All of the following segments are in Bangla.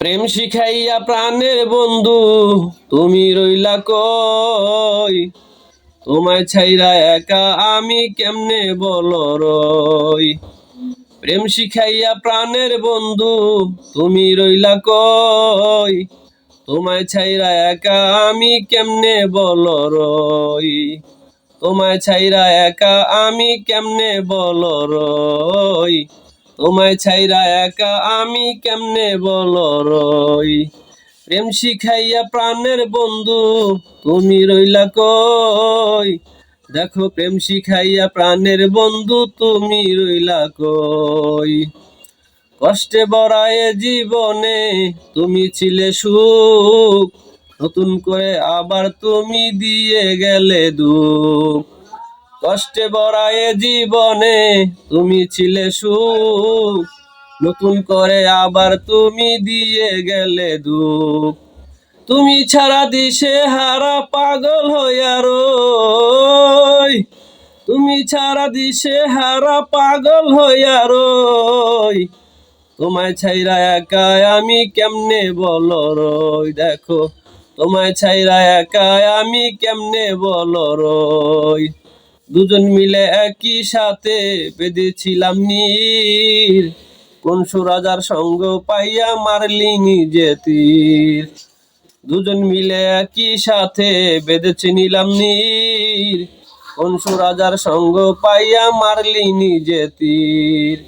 প্রেম শিখাইয়া প্রাণের বন্ধু, তুমি রইলা কই? তোমায় ছাইরা একা আমি কেমনে বলো রই? প্রেম শিখাইয়া প্রাণের বন্ধু, তুমি রইলা কই? তোমায় ছাইরা একা আমি কেমনে বলো রই? তোমায় ছাইরা একা আমি কেমনে বলো রই? তোমায় ছাইরা একা আমি কেমনে বলো রই? প্রেম শিখাইয়া প্রাণের বন্ধু তুমি রইলা কই? দেখো প্রেম শিখাইয়া প্রাণের বন্ধু তুমি রইলা কই? কষ্টে বড়ায় জীবনে তুমি ছিলে সুখ, নতুন করে আবার তুমি দিয়ে গেলে দুঃখ। কষ্টে বড়ায় জীবনে তুমি ছিলে সুখ। নতুন করে আবার তুমি দিয়ে গেলে দুঃখ। তুমি ছাড়া দিশে হারা পাগল হইয়া রই তুমি ছাড়া দিশে হারা পাগল হইয়া তোমায় ছাইরা একা আমি কেমনে বলো রই দেখো, তোমায় ছাইরা একা আমি কেমনে বলো রই দুজন মিলে একই সাথে বেঁধেছিলাম নীর। কোন সুরাজার সঙ্গ পাইয়া মারলি নিজে তীর? দুজন মিলে একই সাথে বেঁধেছে নিলাম নীর। কোন সুরাজার সঙ্গ পাইয়া মারলি নিজে তীর?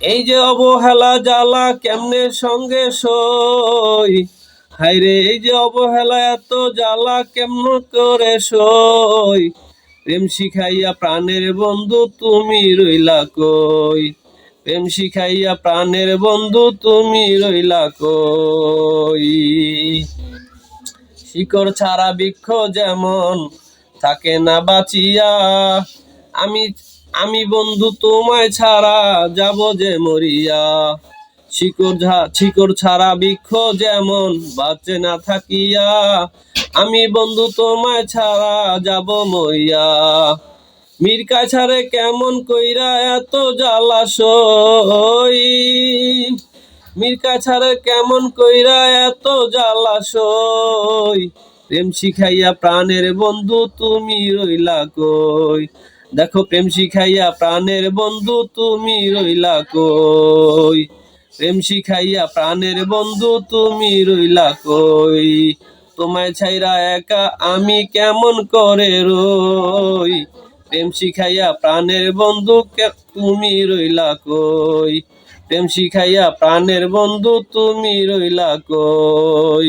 এই যে অবহেলা জ্বালা কেমনে সঙ্গে সই? হাইরে এই যে অবহেলা এত জ্বালা কেমন করে সই? প্রেম শিখাইয়া প্রাণের বন্ধু তুমি রইলা কই? প্রেম শিখাইয়া প্রাণের বন্ধু তুমি রইলা কই? শিকড় ছাড়া বৃক্ষ যেমন থাকে না বাঁচিয়া, আমি আমি বন্ধু তোমায় ছাড়া যাব যে মরিয়া। শিকড় শিকড় ছাড়া বৃক্ষ যেমন বাঁচে না থাকিয়া, আমি বন্ধু তোমায় ছাড়া যাব মরিয়া মীর কাছারে কেমন কইরা এত জ্বালাসই? মীর কাছারে কেমন কইরা এত জ্বালাসই? প্রেম শিখাইয়া প্রাণের বন্ধু তুমি রইলা কই? দেখো প্রেম শিখাইয়া প্রাণের বন্ধু তুমি রইলা কই? প্রেম শিখাইয়া প্রাণের বন্ধু তুমি রইলা কই? তোমায় ছাইরা একা আমি কেমন করে রই? প্রেম শিখাইয়া প্রাণের বন্ধু তুমি রইলা কই? প্রেম শিখাইয়া প্রাণের বন্ধু তুমি রইলা কই?